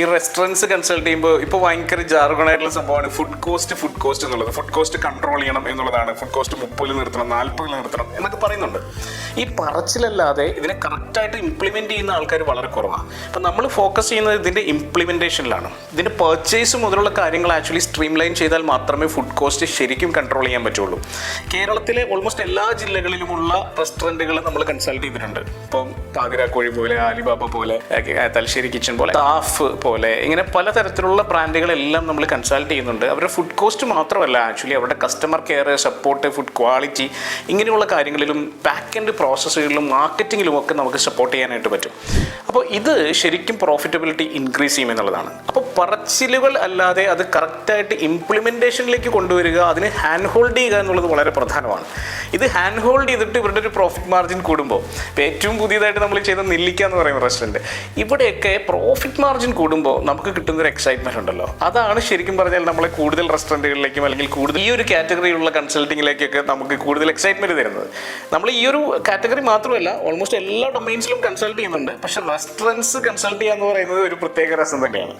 ഈ restaurants consult ചെയ്യുമ്പോൾ ഇപ്പോൾ ഭയങ്കര ജാർഗണായിട്ടുള്ള സംഭവമാണ്. ഫുഡ് കോസ്റ്റ് ഫുഡ് കോസ്റ്റ് എന്നുള്ളത്. ഫുഡ് കോസ്റ്റ് കൺട്രോൾ ചെയ്യണം എന്നുള്ളതാണ്. ഫുഡ് കോസ്റ്റ് മുപ്പതിൽ നിർത്തണം നാൽപ്പതിൽ നിർത്തണം എന്നൊക്കെ പറയുന്നുണ്ട്. ഈ പറച്ചിലല്ലാതെ ഇതിനെ കറക്റ്റായിട്ട് ഇംപ്ലിമെന്റ് ചെയ്യുന്ന ആൾക്കാർ വളരെ കുറവാണ് അപ്പം നമ്മൾ ഫോക്കസ് ചെയ്യുന്നത് ഇതിന്റെ ഇംപ്ലിമെന്റേഷനിലാണ് ഇതിന്റെ പർച്ചേസ് മുതലുള്ള കാര്യങ്ങൾ ആക്ച്വലി സ്ട്രീം ലൈൻ ചെയ്താൽ മാത്രമേ ഫുഡ് കോസ്റ്റ് ശരിക്കും കൺട്രോൾ ചെയ്യാൻ പറ്റുള്ളൂ. കേരളത്തിലെ ഓൾമോസ്റ്റ് എല്ലാ ജില്ലകളിലുമുള്ള റെസ്റ്റോറന്റുകൾ നമ്മൾ കൺസൾട്ട് ചെയ്തിട്ടുണ്ട്. ഇപ്പം പാതിരാക്കോഴി പോലെ ആലിബാബ പോലെ തലശ്ശേരി കിച്ചൺ പോലെ താഫ് പോലെ ഇങ്ങനെ പലതരത്തിലുള്ള ബ്രാൻഡുകളെല്ലാം നമ്മൾ കൺസൾട്ട് ചെയ്യുന്നുണ്ട്. അവരുടെ ഫുഡ് കോസ്റ്റ് മാത്രമല്ല ആക്ച്വലി അവരുടെ customer care support food quality ഇങ്ങനെയുള്ള കാര്യങ്ങളിലും ബാക്ക് എൻഡ് പ്രോസസ്സുകളിലും മാർക്കറ്റിങ്ങിലും ഒക്കെ നമുക്ക് സപ്പോർട്ട് ചെയ്യാനായിട്ട് പറ്റും. അപ്പോൾ ഇത് ശരിക്കും പ്രോഫിറ്റബിലിറ്റി ഇൻക്രീസ് ചെയ്യും എന്നുള്ളതാണ് അപ്പോൾ പറച്ചിലുകൾ അല്ലാതെ അത് കറക്റ്റായിട്ട് ഇംപ്ലിമെന്റേഷനിലേക്ക് കൊണ്ടുവരിക അതിന് ഹാൻഡ് ഹോൾഡ് ചെയ്യുക എന്നുള്ളത് വളരെ പ്രധാനമാണ്. ഇത് ഹാൻഡ് ഹോൾഡ് ചെയ്തിട്ട് ഇവരുടെ ഒരു പ്രോഫിറ്റ് മാർജിൻ കൂടുമ്പോൾ ഇപ്പോൾ ഏറ്റവും പുതിയതായിട്ട് നമ്മൾ ചെയ്ത നെല്ലിക്ക എന്ന് പറയുന്ന റെസ്റ്റോറന്റ് ഇവിടെയൊക്കെ പ്രോഫിറ്റ് മാർജിൻ കൂടുമ്പോൾ നമുക്ക് കിട്ടുന്ന ഒരു എക്സൈറ്റ്മെന്റ് ഉണ്ടല്ലോ. അതാണ് ശരിക്കും പറഞ്ഞാൽ നമ്മളെ കൂടുതൽ റെസ്റ്റോറന്റുകളിലേക്കും അല്ലെങ്കിൽ കൂടുതൽ ഈ ഒരു കാറ്റഗറിയിലുള്ള കൺസൾട്ടിങ്ങിലേക്കൊക്കെ നമുക്ക് കൂടുതൽ എക്സൈറ്റ്മെന്റ് തരുന്നത്. നമ്മൾ ഈ ഒരു കാറ്റഗറി മാത്രമല്ല ഓൾമോസ്റ്റ് എല്ലാ ഡൊമൈൻസിലും കൺസൾട്ട് ചെയ്യുന്നുണ്ട്. പക്ഷേ റെസ്റ്റോറന്റ്സ് കൺസൾട്ട് ചെയ്യുക എന്ന് പറയുന്നത് ഒരു പ്രത്യേക രസം തന്നെയാണ്.